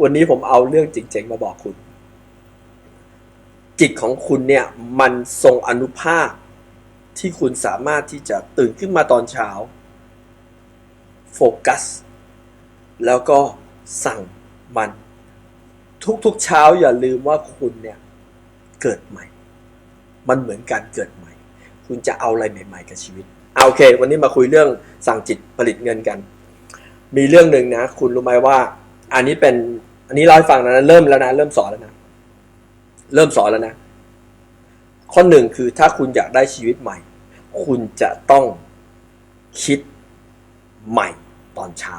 วันนี้ผมเอาเรื่องจริงๆมาบอกคุณ จิตของคุณเนี่ยมันทรงอนุภาพที่คุณสามารถที่จะตื่นขึ้นมาตอนเช้า โฟกัส แล้วก็สั่งมัน ทุกๆเช้าอย่าลืมว่าคุณเนี่ยเกิดใหม่ มันเหมือนการเกิดใหม่ คุณจะเอาอะไรใหม่ ๆ กับชีวิตเอาโอเค วันนี้มาคุยเรื่องสั่งจิตผลิตเงินกัน มีเรื่องหนึ่งนะ คุณรู้ไหมว่า อันนี้เป็น อันนี้เล่าให้ฟังนะเริ่มแล้วนะเริ่มสอนแล้วนะเริ่มสอนแล้วนะ ข้อหนึ่งคือถ้าคุณอยากได้ชีวิตใหม่ คุณจะต้องคิดใหม่ตอนเช้า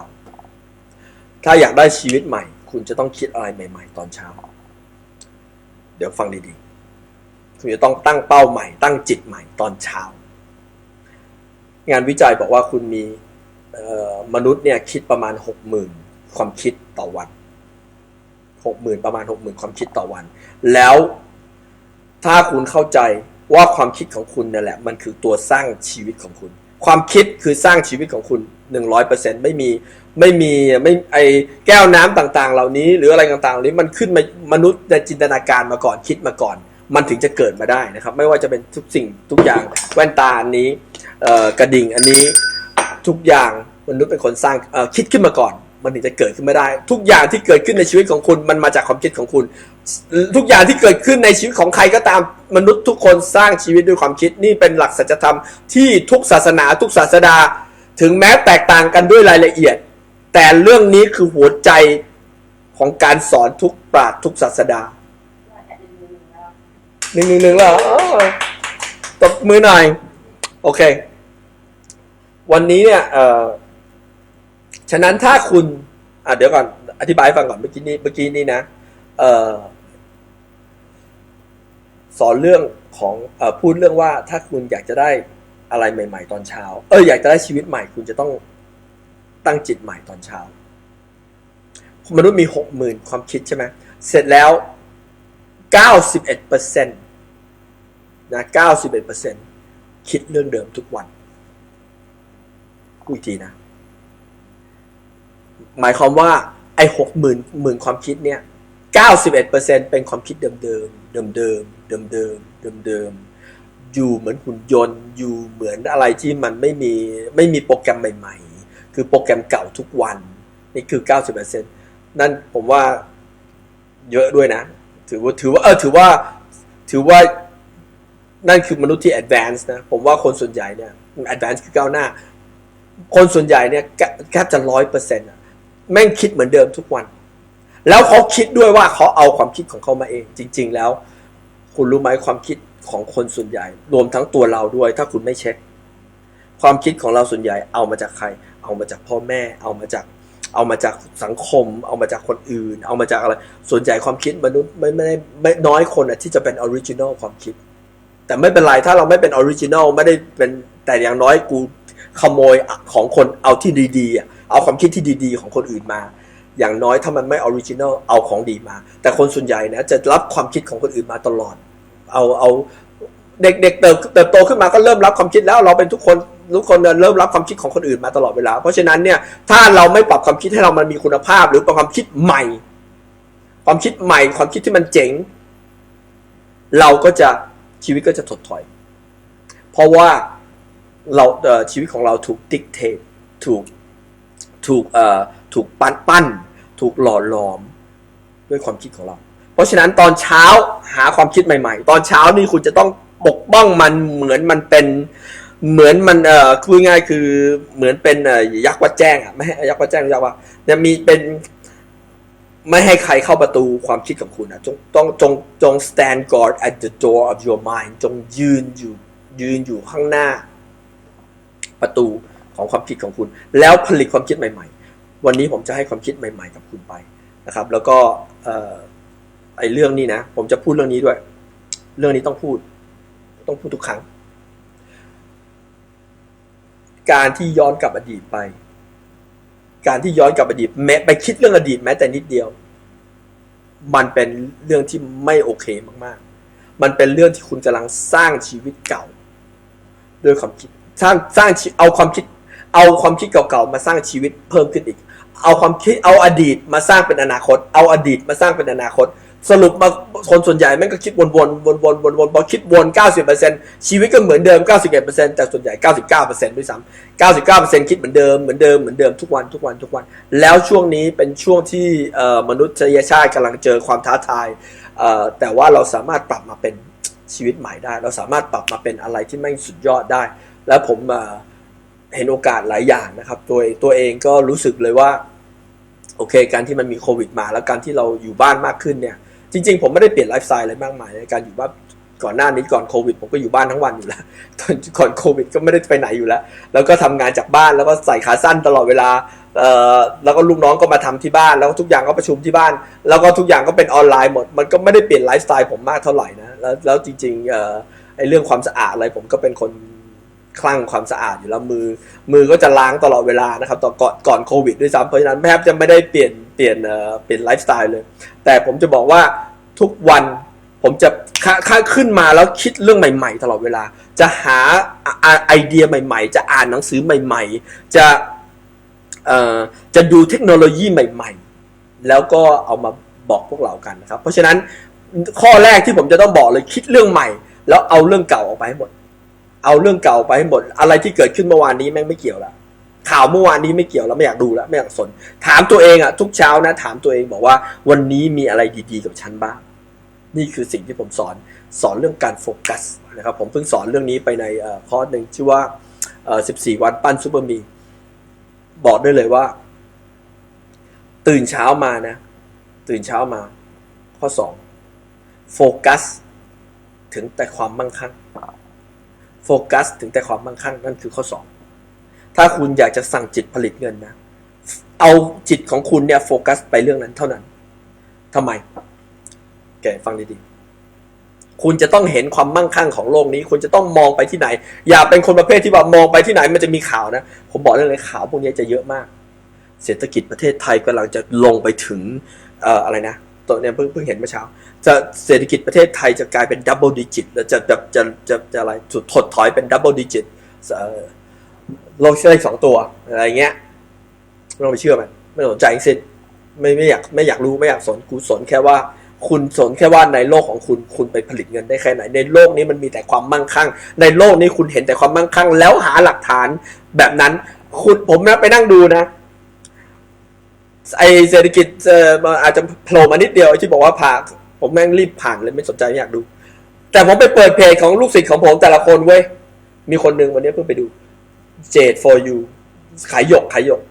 ถ้าอยากได้ชีวิตใหม่ คุณจะต้องคิดอะไรใหม่ ๆ ตอนเช้า เดี๋ยวฟังดีๆ คุณจะต้องตั้งเป้าใหม่ ตั้งจิตใหม่ตอนเช้า งานวิจัยบอกว่าคุณมีมนุษย์เนี่ยคิดประมาณหกหมื่น ความคิดต่อวันหกหมื่นประมาณหกหมื่นความคิดต่อวัน แล้วถ้าคุณเข้าใจว่าความคิดของคุณนั่นแหละ มันคือตัวสร้างชีวิตของคุณ ความคิดคือสร้างชีวิตของคุณหนึ่งร้อยเปอร์เซ็นไม่มีไม่มีไม่ไอแก้วน้ำต่างๆ เหล่านี้ หรืออะไรต่างๆเหล่านี้มันขึ้นมามนุษย์ในจินตนาการมาก่อนคิดมาก่อน มันถึงจะเกิดมาได้นะครับ ไม่ว่าจะเป็นทุกสิ่งทุกอย่างแว่นตาอันนี้กระดิ่งอันนี้ทุกอย่างมนุษย์เป็นคนสร้างคิดขึ้นมาก่อน มันถึงจะเกิดขึ้นไม่ได้ ทุกอย่างที่เกิดขึ้นในชีวิตของคุณ มันมาจากความคิดของคุณ ทุกอย่างที่เกิดขึ้นในชีวิตของใครก็ตามมนุษย์ทุกคนสร้างชีวิตด้วยความคิดนี่เป็นหลักสัจธรรมที่ทุกศาสนาทุกศาสดา ถึงแม้แตกต่างกันด้วยรายละเอียด แต่เรื่องนี้คือหัวใจของการสอนทุกปราชญ์ทุกศาสดาหนึ่งหนึ่งหนึ่งแล้วตบมือหน่อย โอเค วันนี้เนี่ยเอ่อ ฉะนั้นถ้าคุณอะเดี๋ยวก่อนอธิบายฟังก่อนเมื่อกี้นี้เมื่อกี้นี้นะเออสอนเรื่องของเออพูดเรื่องว่าถ้าคุณอยากจะได้อะไรใหม่ ๆ ตอนเช้า เอออยากจะได้ชีวิตใหม่ คุณจะต้องตั้งจิตใหม่ตอนเช้ามนุษย์มีหกหมื่นความคิดใช่ไหมเสร็จแล้วเก้าสิบเอ็ดเปอร์เซ็นต์นะเก้าสิบเอ็ดเปอร์เซ็นต์คิดเรื่องเดิมทุกวันกูอีกทีนะ หมายความว่าไอ้หกหมื่นหมื่นความคิดเนี่ยเก้าสิบเอ็ดเปอร์เซ็นเป็นความคิดเดิมเดิมเดิมเดิมเดิมเดิมเดิมเดิมอยู่เหมือนหุ่นยนต์อยู่เหมือนอะไรที่มันไม่มีไม่มีโปรแกรมใหม่ ๆ คือโปรแกรมเก่าทุกวัน นี่คือเก้าสิบเปอร์เซ็นนั่นผมว่าเยอะด้วยนะ ถือว่าถือว่าเออถือว่าถือว่านั่นคือมนุษย์ที่ advance นะ ผมว่าคนส่วนใหญ่เนี่ย advance คือก้าวหน้า คนส่วนใหญ่เนี่ยแทบจะร้อยเปอร์เซ็นต์ แม่งคิดเหมือนเดิมทุกวัน แล้วเขาคิดด้วยว่าเขาเอาความคิดของเขามาเอง จริง ๆ แล้ว คุณรู้ไหมความคิดของคนส่วนใหญ่ รวมทั้งตัวเราด้วย ถ้าคุณไม่เช็ค ความคิดของเราส่วนใหญ่เอามาจากใคร เอามาจากพ่อแม่ เอามาจาก เอามาจากสังคม เอามาจากคนอื่น เอามาจากอะไร ส่วนใหญ่ความคิดมนุษย์ไม่ไม่ได้ไม่น้อยคนอะที่จะเป็นออริจินอลความคิด แต่ไม่เป็นไรถ้าเราไม่เป็นออริจินอลไม่ได้เป็นแต่อย่างน้อยกูขโมยของคนเอาที่ดีๆ เอาความคิดที่ดีๆ ของคนอื่นมา อย่างน้อยถ้ามันไม่ออริจินอลเอาของดีมา แต่คนส่วนใหญ่นะจะรับความคิดของคนอื่นมาตลอด เอาเอาเด็กๆเติบเติบโตขึ้นมาก็เริ่มรับความคิดแล้วเราเป็นทุกคนทุกคนเริ่มรับความคิดของคนอื่นมาตลอดเวลา เพราะฉะนั้นเนี่ยถ้าเราไม่ปรับความคิดให้เรามันมีคุณภาพ หรือปรับความคิดใหม่ ความคิดใหม่ ความคิดที่มันเจ๋ง เราก็จะชีวิตก็จะถดถอย เพราะว่าเราชีวิตของเราถูกดิกเทตถูก ถูกเอ่อถูกปั้นปั้น ถูกหล่อหลอมด้วยความคิดของเรา เพราะฉะนั้นตอนเช้าหาความคิดใหม่ ๆ ตอนเช้านี่คุณจะต้องปกป้องมันเหมือนมันเป็นเหมือนมันเอ่อคุยง่ายคือเหมือนเป็นเอ่อยักษ์วัดแจ้งอะไม่ให้ยักษ์วัดแจ้งยักษ์ว่าจะมีเป็นไม่ให้ใครเข้าประตูความคิดของคุณนะจงต้องจงจง stand guard at the door of your mind จงยืนอยู่ยืนอยู่ข้างหน้าประตู ของความคิดของคุณ แล้วผลิตความคิดใหม่ๆ วันนี้ผมจะให้ความคิดใหม่ ๆ กับคุณไปนะครับ แล้วก็ไอ้เรื่องนี้นะ ผมจะพูดเรื่องนี้ด้วย เรื่องนี้ต้องพูด ต้องพูดทุกครั้ง การที่ย้อนกลับอดีตไป การที่ย้อนกลับอดีตแม้ไปคิดเรื่องอดีตแม้แต่นิดเดียว มันเป็นเรื่องที่ไม่โอเคมากๆ มันเป็นเรื่องที่คุณกำลังสร้างชีวิตเก่า ด้วยความคิดสร้างสร้างเอาความคิด เอาความคิดเก่าๆมาสร้างชีวิตเพิ่มขึ้นอีก เอาความคิดเอาอดีตมาสร้างเป็นอนาคต เอาอดีตมาสร้างเป็นอนาคต สรุปมาคนส่วนใหญ่แม่งก็คิดวนๆวนๆวนๆวนๆพอคิดวน 90%ชีวิตก็เหมือนเดิม 91%แต่ส่วนใหญ่ 99%ด้วยซ้ำ99%คิดเหมือนเดิมเหมือนเดิมเหมือนเดิมทุกวันทุกวันทุกวัน แล้วช่วงนี้เป็นช่วงที่มนุษยชาติกำลังเจอความท้าทายแต่ว่าเราสามารถปรับมาเป็นชีวิตใหม่ได้ เราสามารถปรับมาเป็นอะไรที่แม่งสุดยอดได้ แล้วผม เห็นโอกาสหลายอย่างนะครับ ตัวตัวเองก็รู้สึกเลยว่า โอเค การที่มันมีโควิดมา แล้วการที่เราอยู่บ้านมากขึ้นเนี่ย จริง ๆ ผมไม่ได้เปลี่ยนไลฟ์สไตล์อะไรมากมายในการอยู่บ้านก่อนหน้านี้ก่อนโควิดผมก็อยู่บ้านทั้งวันอยู่แล้วตอนก่อนโควิดก็ไม่ได้ไปไหนอยู่แล้ว แล้วก็ทำงานจากบ้านแล้วก็ใส่ขาสั้นตลอดเวลาแล้วก็ลูกน้องก็มาทำที่บ้าน แล้วทุกอย่างก็ประชุมที่บ้าน แล้วก็ทุกอย่างก็เป็นออนไลน์หมด มันก็ไม่ได้เปลี่ยนไลฟ์สไตล์ผมมากเท่าไหร่นะแล้วแล้วจริงๆไอ้เรื่องความสะอาดอะไรผมก็เป็นคน คลั่งความสะอาดอยู่แล้วมือ มือก็จะล้างตลอดเวลานะครับตอก่อนก่อนโควิดด้วยซ้ำเพราะฉะนั้นแทบจะไม่ได้เปลี่ยนเปลี่ยนเอ่อเปลี่ยนไลฟ์สไตล์เลย แต่ผมจะบอกว่าทุกวันผมจะค่าขึ้นมาแล้วคิดเรื่องใหม่ ๆ ตลอดเวลา จะหาไอเดียใหม่ ๆ จะอ่านหนังสือใหม่ ๆ จะเอ่อจะดูเทคโนโลยีใหม่ ๆ แล้วก็เอามาบอกพวกเรากันนะครับ เพราะฉะนั้นข้อแรกที่ผมจะต้องบอกเลยคิดเรื่องใหม่ แล้วเอาเรื่องเก่าออกไปให้หมด เอาเรื่องเก่าไปให้หมด อะไรที่เกิดขึ้นเมื่อวานนี้แม่งไม่เกี่ยวละข่าวเมื่อวานนี้ไม่เกี่ยวแล้วไม่อยากดูแล้วไม่อยากสน ถามตัวเองอะทุกเช้านะ ถามตัวเองบอกว่าวันนี้มีอะไรดีๆกับฉันบ้าง นี่คือสิ่งที่ผมสอนสอนเรื่องการโฟกัสนะครับผมเพิ่งสอนเรื่องนี้ไปในคอร์สหนึ่งชื่อว่า 14 วันปั้นซูเปอร์มี บอกได้เลยว่า ตื่นเช้ามานะ ตื่นเช้ามา ข้อสองโฟกัส ถึงแต่ความมั่งคั่ง โฟกัสถึงแต่ความมั่งคั่งนั่นคือข้อสองถ้าคุณอยากจะสั่งจิตผลิตเงินนะ เอาจิตของคุณเนี่ยโฟกัสไปเรื่องนั้นเท่านั้นทำไม แกฟังดีๆ คุณจะต้องเห็นความมั่งคั่งของโลกนี้ คุณจะต้องมองไปที่ไหน อย่าเป็นคนประเภทที่ว่ามองไปที่ไหนมันจะมีข่าวนะ ผมบอกได้เลยข่าวพวกนี้จะเยอะมาก เศรษฐกิจประเทศไทยกำลังจะลงไปถึงเอ่ออะไรนะ ตัวเนี้ยเพิ่งเพิ่งเห็นเมื่อเช้า จะเศรษฐกิจประเทศไทยจะกลายเป็นดับเบิลดิจิตแล้วจะจะจะจะจะอะไรสุดถดถอยเป็นดับเบิลดิจิตโลกเลขสองตัวอะไรเงี้ยไม่ต้องไปเชื่อมันไม่สนใจสิ้นไม่ไม่อยากไม่อยากรู้ไม่อยากสนกูสนแค่ว่าคุณสนแค่ว่าในโลกของคุณคุณไปผลิตเงินได้แค่ไหน ในโลกนี้มันมีแต่ความมั่งคั่ง ในโลกนี้คุณเห็นแต่ความมั่งคั่ง แล้วหาหลักฐานแบบนั้น คุณผมนะไปนั่งดูนะ ไอเศรษฐกิจเอ่อมันอาจจะโผล่มานิดเดียวไอที่บอกว่าผ่านผมแม่งรีบผ่านเลยไม่สนใจไม่อยากดู แต่ผมไปเปิดเพจของลูกศิษย์ของผมแต่ละคนเว้ยมีคนหนึ่งวันนี้เพิ่งไปดู Jade for you ขายหยกขายหยก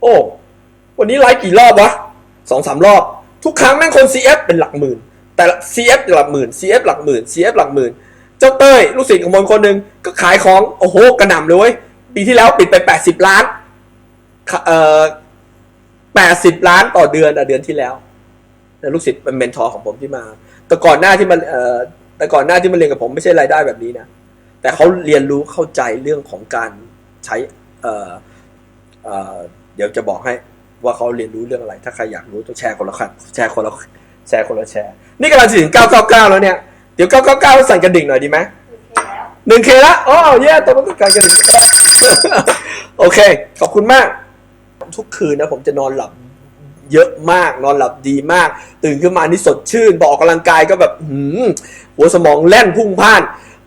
โอ้วันนี้ไลฟ์กี่รอบวะสองสามรอบ ทุกครั้งแม่งคน CF เป็นหลักหมื่น แต่ CF หลักหมื่น CF หลักหมื่น CF หลักหมื่น เจ้าเต้ยลูกศิษย์ของมนคนหนึ่งก็ขายของโอ้โหกระหน่ำเลยปีที่แล้วปิดไป 80 ล้านเอ่อ 80ล้านต่อเดือนอะเดือนที่แล้วแต่ลูกศิษย์เป็นเมนทอร์ของผมที่มา แต่ก่อนหน้าที่มันเอ่อแต่ก่อนหน้าที่มันเรียนกับผมไม่ใช่รายได้แบบนี้นะแต่เขาเรียนรู้เข้าใจเรื่องของการใช้เอ่อเอ่อเดี๋ยวจะบอกให้ว่าเขาเรียนรู้เรื่องอะไร ถ้าใครอยากรู้ต้องแชร์คนละคันแชร์คนละแชร์คนละแชร์ นี่กำลังจะถึง 999 แล้วเนี่ย เดี๋ยว 999 สั่นกระดิ่งหน่อยดีไหมหนึ่งเคละอ๋อเย่ตอนนั้นการกระดิ่งก็โอเค ขอบคุณมาก ทุกคืนนะผมจะนอนหลับเยอะมากนอนหลับดีมาก ตื่นขึ้นมานี่สดชื่นบอกกำลังกายก็แบบหืมหัวสมองแล่นพุ่งพ่าน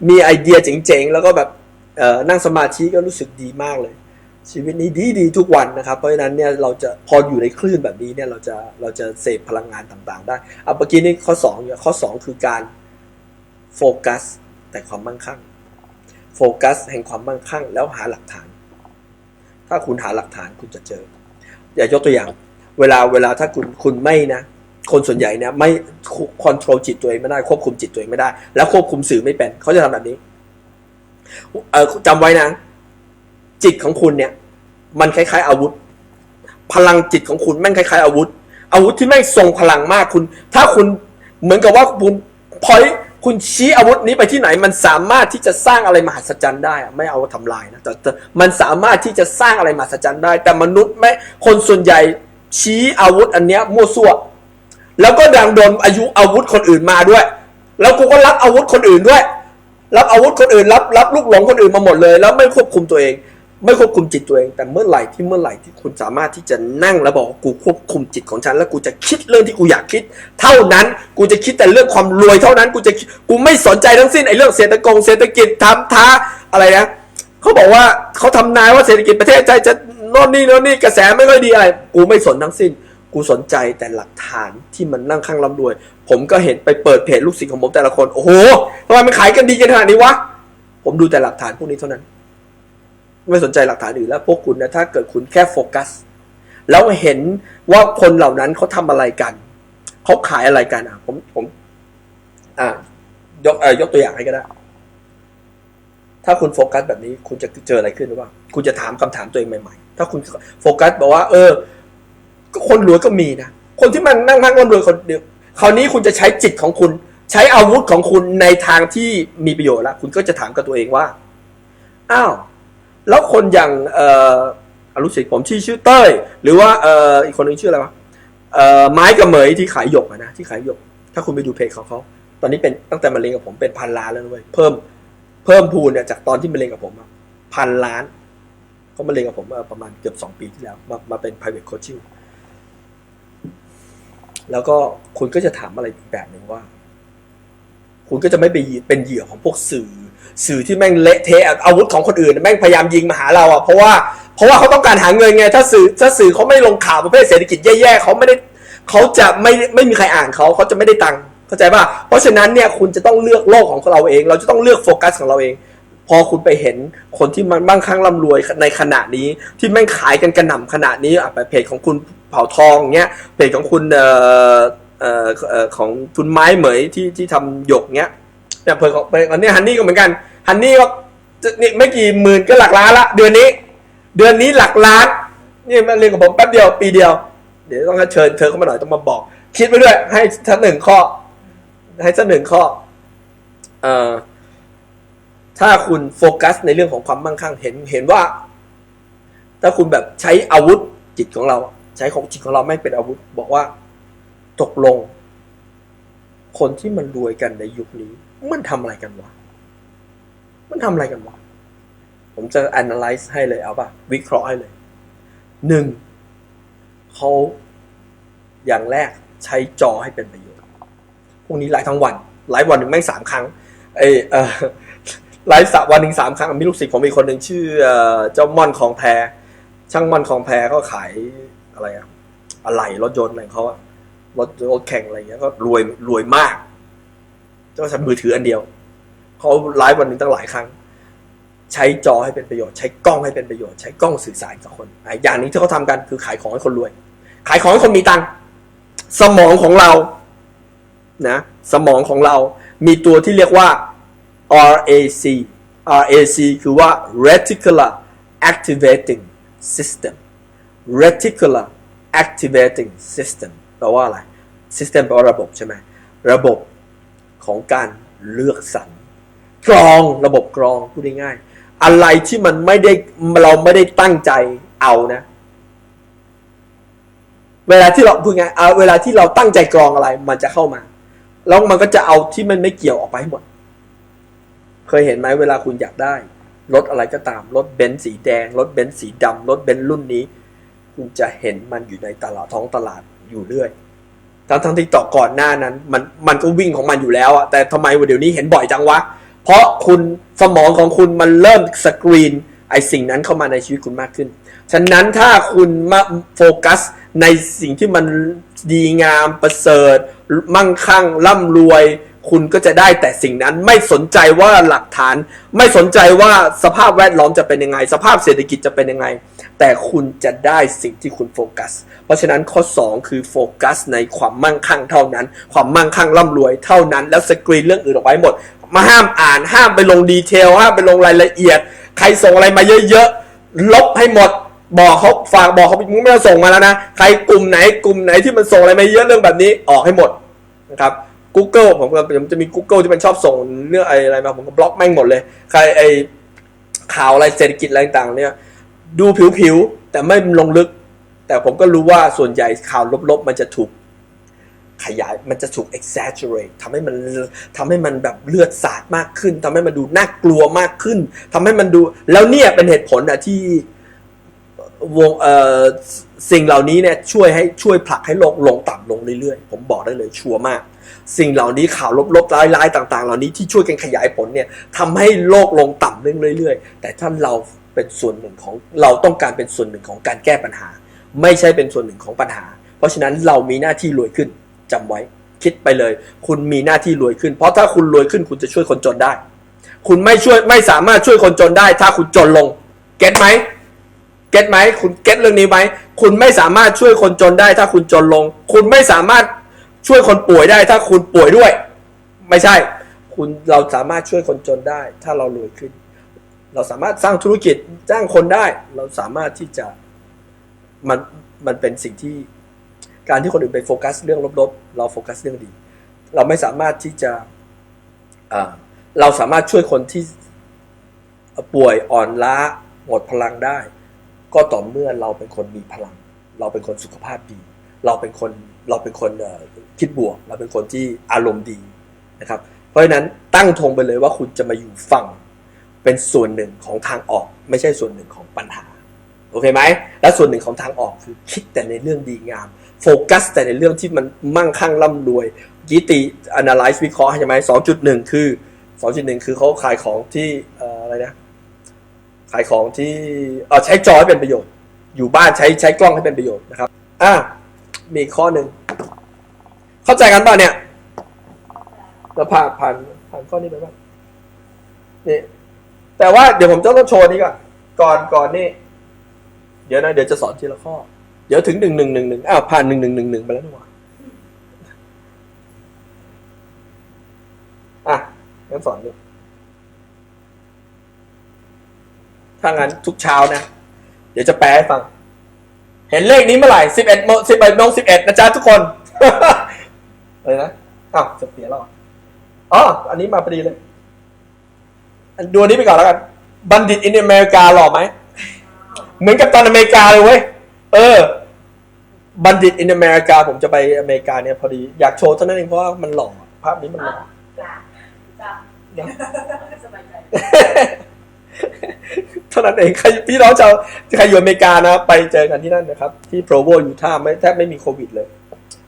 มีไอเดียเจ๋งๆ แล้วก็แบบเอ่อนั่งสมาธิก็รู้สึกดีมากเลย ชีวิตนี้ดีดีๆทุกวันนะครับ เพราะฉะนั้นเนี่ยเราจะพออยู่ในคลื่นแบบนี้เนี่ยเราจะเราจะเสพพลังงานต่างๆ ได้เอาเมื่อกี้นี่ข้อสองเนี่ยข้อสองคือการโฟกัสแต่ความมั่งคั่งโฟกัสแห่งความมั่งคั่งแล้วหาหลักฐาน ถ้าคุณหาหลักฐานคุณจะเจอ อย่ายกตัวอย่าง เวลาเวลาถ้าคุณคุณไม่นะ คนส่วนใหญ่เนี่ยไม่ควบคุมจิตตัวเองไม่ได้ ควบคุมจิตตัวเองไม่ได้ แล้วควบคุมสื่อไม่เป็น เขาจะทำแบบนี้เออจำไว้นะ จิตของคุณเนี่ย มันคล้าย ๆ อาวุธ พลังจิตของคุณแม่งคล้ายๆอาวุธ อาวุธที่แม่งทรงพลังมากคุณ ถ้าคุณเหมือนกับว่าคุณพอย คุณชี้อาวุธนี้ไปที่ไหน มันสามารถที่จะสร้างอะไรมหัศจรรย์ได้อะไม่เอาทำลายนะแต่แต่มันสามารถที่จะสร้างอะไรมหัศจรรย์ได้ แต่มนุษย์ไม่คนส่วนใหญ่ชี้อาวุธอันเนี้ยมั่วซั่วแล้วก็ดังโดนอายุอาวุธคนอื่นมาด้วย แล้วกูก็รับอาวุธคนอื่นด้วย รับอาวุธคนอื่น รับรับลูกหลงคนอื่นมาหมดเลย แล้วไม่ควบคุมตัวเอง ไม่ควบคุมจิตตัวเอง แต่เมื่อไหร่ที่เมื่อไหร่ที่คุณสามารถที่จะนั่งแล้วบอกกูควบคุมจิตของฉัน แล้วกูจะคิดเรื่องที่กูอยากคิด เท่านั้นกูจะคิดแต่เรื่องความรวยเท่านั้นกูจะกูไม่สนใจทั้งสิ้นไอ้เรื่องเศรษฐกงเศรษฐกิจทำท้าอะไรนะเขาบอกว่าเขาทำนายว่าเศรษฐกิจประเทศไทยจะโน่นนี่โน่นนี่กระแสไม่ค่อยดีอะไร กูไม่สนทั้งสิ้น กูสนใจแต่หลักฐานที่มันนั่งข้างร่ำรวย ผมก็เห็นไปเปิดเพจลูกศิษย์ของผมแต่ละคนโอ้โหทำไมมันขายกันดีกันขนาดนี้วะผมดูแต่หลักฐานพวกนี้เท่านั้น ไม่สนใจหลักฐานอื่นแล้วพวกคุณนะถ้าเกิดคุณแค่โฟกัส แล้วเห็นว่าคนเหล่านั้นเขาทำอะไรกันเขาขายอะไรกันอะ ผมผม อ่ายกเอ่ยกตัวอย่างให้ก็ได้ถ้าคุณโฟกัสแบบนี้ คุณจะเจออะไรขึ้นหรือเปล่า คุณจะถามคำถามตัวเองใหม่ๆ ถ้าคุณโฟกัสบอกว่า เออคนรวยก็มีนะคนที่มันนั่งพักร่ำรวยคนเดียวคราวนี้คุณจะใช้จิตของคุณ ใช้อาวุธของคุณในทางที่มีประโยชน์แล้วคุณก็จะถามกับตัวเองว่า อ้าว แล้วคนอย่างเอ่ออรู้สึกผมชื่อชื่อเต้ย หรือว่าเอ่ออีกคนนึงชื่ออะไรวะเอ่อไม้กับเหมยที่ขายหยกอะนะที่ขายหยก ถ้าคุณไปดูเพจของเขาตอนนี้เป็นตั้งแต่มาเรียนกับผมเป็นพันล้านแล้วนะเว้ยเพิ่มเพิ่มพูนเนี่ยจากตอนที่มาเรียนกับผมพันล้านเขามาเรียนกับผมประมาณเกือบสองปีที่แล้ว มามาเป็น private coaching แล้วก็คุณก็จะถามอะไรอีกแบบหนึ่งว่า คุณก็จะไม่ไปเป็นเหยื่อของพวกสื่อ สื่อที่แม่งเละเทะอาวุธของคนอื่นแม่งพยายามยิงมาหาเราอะเพราะว่าเพราะว่าเขาต้องการหาเงินไงถ้าสื่อถ้าสื่อเขาไม่ลงข่าวประเภทเศรษฐกิจแย่ๆเขาไม่ได้เขาจะไม่ไม่มีใครอ่านเขาเขาจะไม่ได้ตังค์เข้าใจป่ะเพราะฉะนั้นเนี่ยคุณจะต้องเลือกโลกของเราเอง เราจะต้องเลือกโฟกัสของเราเอง พอคุณไปเห็นคนที่มันมั่งคั่งร่ำรวยในขณะนี้ที่แม่งขายกันกระหน่ำขนาดนี้อะเพจของคุณเผ่าทองเงี้ยเพจของคุณเอ่อเอ่อเอ่อของคุณไม้เหมยที่ที่ทำหยกเงี้ย เนี่ยเพจของเพจอันนี้ฮันนี่ก็เหมือนกันฮันนี่ก็นี่ไม่กี่หมื่นก็หลักล้านละ เดือนนี้ เดือนนี้หลักล้านนี่มาเรียนกับผมแป๊บเดียวปีเดียว เดี๋ยวต้องเชิญเธอเข้ามาหน่อยต้องมาบอก คิดไปด้วย ให้สักหนึ่งข้อ ให้สักหนึ่งข้อเอ่อถ้าคุณโฟกัสในเรื่องของความมั่งคั่งเห็นเห็นว่า ถ้าคุณแบบใช้อาวุธจิตของเรา ใช้ของจิตของเราไม่เป็นอาวุธ บอกว่าตกลง คนที่มันรวยกันในยุคนี้ มันทำอะไรกันวะ มันทำอะไรกันวะ ผมจะ analyze ให้เลยเอาป่ะ วิเคราะห์ให้เลย หนึ่ง เขาอย่างแรกใช้จอให้เป็นประโยชน์ พวกนี้ไลฟ์ทั้งวัน ไลฟ์วันหนึ่งแม่งสามครั้งเออเออไลฟ์สัวันหนึ่งสามครั้ง มีลูกศิษย์ผมมีคนหนึ่งชื่อเจ้าม่อนของแพร ช่างม่อนของแพรก็ขายอะไรอะอะไรรถยนต์อะไรเขาอะรถรถแข่งอะไรเงี้ยก็รวยรวยมาก เจ้าใช้มือถืออันเดียวเขาไลฟ์วันหนึ่งตั้งหลายครั้ง ใช้จอให้เป็นประโยชน์ ใช้กล้องให้เป็นประโยชน์ ใช้กล้องสื่อสารกับคนอะอย่างนี้ที่เขาทำกันคือขายของให้คนรวย ขายของให้คนมีตังค์สมองของเรานะสมองของเรา มีตัวที่เรียกว่า RAC RAC คือว่า reticular activating system reticular activating system แปลว่าอะไร system แปลว่าระบบใช่ไหมระบบ ของการเลือกสรรกรองระบบกรองพูดง่ายๆอะไรที่มันไม่ได้เราไม่ได้ตั้งใจเอานะ เวลาที่เราพูดง่ายเอาเวลาที่เราตั้งใจกรองอะไร มันจะเข้ามา แล้วมันก็จะเอาที่มันไม่เกี่ยวออกไปให้หมด เคยเห็นไหมเวลาคุณอยากได้ รถอะไรก็ตาม รถเบนซ์สีแดง รถเบนซ์สีดำรถเบนซ์รุ่นนี้ คุณจะเห็นมันอยู่ในตลาดท้องตลาดอยู่เรื่อย ทั้งทั้งที่ต่อก่อนหน้านั้น มันมันก็วิ่งของมันอยู่แล้วอะแต่ทำไมวันเดี๋ยวนี้เห็นบ่อยจังวะ เพราะคุณสมองของคุณมันเริ่มสกรีนไอสิ่งนั้นเข้ามาในชีวิตคุณมากขึ้น ฉะนั้นถ้าคุณมาโฟกัสในสิ่งที่มันดีงามประเสริฐ มั่งคั่งร่ำรวย คุณก็จะได้แต่สิ่งนั้นไม่สนใจว่าหลักฐาน ไม่สนใจว่าสภาพแวดล้อมจะเป็นยังไง สภาพเศรษฐกิจจะเป็นยังไง แต่คุณจะได้สิ่งที่คุณโฟกัส เพราะฉะนั้นข้อ 2 คือโฟกัสในความมั่งคั่งเท่านั้น ความมั่งคั่งร่ำรวยเท่านั้น แล้วสกรีนเรื่องอื่นออกไว้หมด มาห้ามอ่านห้ามไปลงดีเทลห้ามไปลงรายละเอียด ใครส่งอะไรมาเยอะๆ ลบให้หมดบอกเขาฝากบอกเขามึงไม่ต้องส่งมาแล้วนะ ใครกลุ่มไหนกลุ่มไหนที่มันส่งอะไรมาเยอะเรื่องแบบนี้ออกให้หมดนะครับ Google ผมก็ผมจะมี Google ที่มันชอบส่งเรื่องอะไรมาผมก็บล็อกแม่งหมดเลย ใครไอข่าวอะไรเศรษฐกิจอะไรต่างเนี่ย ดูผิวๆ แต่ไม่ลงลึก แต่ผมก็รู้ว่าส่วนใหญ่ข่าวลบๆ มันจะถูกขยายมันจะถูก exaggerate ทำให้มันทำให้มันแบบเลือดสาดมากขึ้นทำให้มันดูน่ากลัวมากขึ้นทำให้มันดู แล้วเนี่ยเป็นเหตุผลอะที่วงเอ่อสิ่งเหล่านี้เนี่ยช่วยให้ช่วยผลักให้โลกลงต่ำลงเรื่อยๆ ผมบอกได้เลยชัวร์มาก สิ่งเหล่านี้ข่าวลบๆร้ายๆต่าง ๆ เหล่านี้ที่ช่วยกันขยายผลเนี่ยทำให้โลกลงต่ำเรื่อยๆ แต่ถ้าเรา เป็นส่วนหนึ่งของเราต้องการเป็นส่วนหนึ่งของการแก้ปัญหา ไม่ใช่เป็นส่วนหนึ่งของปัญหา เพราะฉะนั้นเรามีหน้าที่รวยขึ้นจำไว้ คิดไปเลย คุณมีหน้าที่รวยขึ้น เพราะถ้าคุณรวยขึ้นคุณจะช่วยคนจนได้ คุณไม่ช่วยไม่สามารถช่วยคนจนได้ ถ้าคุณจนลง เก็ตไหมเก็ตไหมคุณเก็ตเรื่องนี้ไหมคุณไม่สามารถช่วยคนจนได้ ถ้าคุณจนลง คุณไม่สามารถช่วยคนป่วยได้ ถ้าคุณป่วยด้วย ไม่ใช่ คุณเราสามารถช่วยคนจนได้ ถ้าเรารวยขึ้น เราสามารถสร้างธุรกิจจ้างคนได้ เราสามารถที่จะมันมันเป็นสิ่งที่การที่คนอื่นไปโฟกัสเรื่องลบๆ เราโฟกัสเรื่องดี เราไม่สามารถที่จะเราสามารถช่วยคนที่ป่วยอ่อนล้าหมดพลังได้ ก็ต่อเมื่อเราเป็นคนมีพลัง เราเป็นคนสุขภาพดี เราเป็นคนเราเป็นคนคิดบวก เราเป็นคนที่อารมณ์ดีนะครับ เพราะฉะนั้นตั้งธงไปเลยว่าคุณจะมาอยู่ฝั่ง เป็นส่วนหนึ่งของทางออก ไม่ใช่ส่วนหนึ่งของปัญหาโอเคไหมและส่วนหนึ่งของทางออกคือคิดแต่ในเรื่องดีงาม โฟกัสแต่ในเรื่องที่มันมั่งคั่งร่ำรวยยิติ analyze วิเคราะห์ใช่ไหมสองจุดหนึ่งคือสองจุดหนึ่งคือเขาขายของที่ออะไรนะขายของที่เออใช้จอให้เป็นประโยชน์ อยู่บ้านใช้ใช้กล้องให้เป็นประโยชน์นะครับอะมีข้อหนึ่งเข้าใจกันป่ะเนี่ยเราผ่านผ่านผ่านข้อนี้ไปบ้างนี่ แต่ว่าเดี๋ยวผมจะต้องโชว์นี้ก่อนก่อนก่อนนี่ เดี๋ยวนะเดี๋ยวจะสอนทีละข้อ เดี๋ยวถึงหนึ่งหนึ่งหนึ่งหนึ่งอ้าวผ่านหนึ่งหนึ่งหนึ่งหนึ่งไปแล้วนี่หว่าอะงั้นสอนดูถ้างั้นทุกเช้านะ เดี๋ยวจะแปลให้ฟัง เห็นเลขนี้เมื่อไหร่สิบเอ็ดโมสิบเอ็ดโมงสิบเอ็ดนะจ๊ะทุกคนอะไรนะอ้าวจะเปลี่ยนแล้วเหรออ๋ออันนี้มาพอดีเลย ดูอันนี้ไปก่อนแล้วกัน บัณฑิตอินอเมริกาหล่อไหม เหมือนกับตอนอเมริกาเลยเว้ย เออ บัณฑิตอินอเมริกาผมจะไปอเมริกาเนี่ยพอดี อยากโชว์เท่านั้นเองเพราะว่ามันหล่อ ภาพนี้มันหล่อจ้ะจ้ะเดี๋ยวสบาเท่านั้นเองใครพี่น้องชาวใครอยู่อเมริกานะ ไปเจอกันที่นั่นนะครับ ที่โปรโวยูทาห์ไม่แทบไม่มีโควิดเลย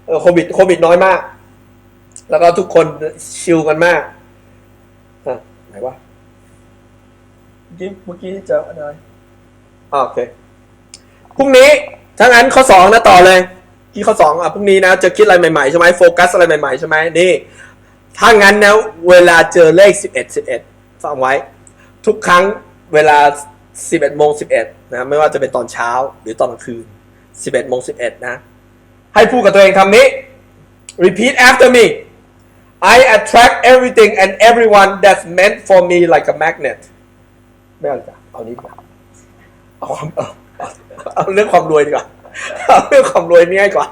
เออโควิดโควิดน้อยมาก แล้วก็ทุกคนชิลกันมากอะไหนวะ มื่อกี้เมื่อกี้เจออะไรอ่าโอเคพรุ่งนี้ถ้างั้นข้อสองนะต่อเลยที่ข้อสองอะพรุ่งนี้นะจะคิดอะไรใหม่ๆใช่ไหมโฟกัสอะไรใหม่ๆใช่ไหมนี่ถ้างั้นนะเวลาเจอเลขสิบเอ็ดสิบเอ็ดฟังไว้ ทุกครั้งเวลา11โมง11นะไม่ว่าจะเป็นตอนเช้าหรือตอนกลางคืน11โมง11นะ ให้พูดกับตัวเองคำนี้ repeat after me I attract everything and everyone that's meant for me like a magnet ไม่เอาจ้ะเอานี้ดีกว่าเอาความเอาเอาเอาเรื่องความรวยดีกว่าเอาเรื่องความรวยนี่ง่ายกว่า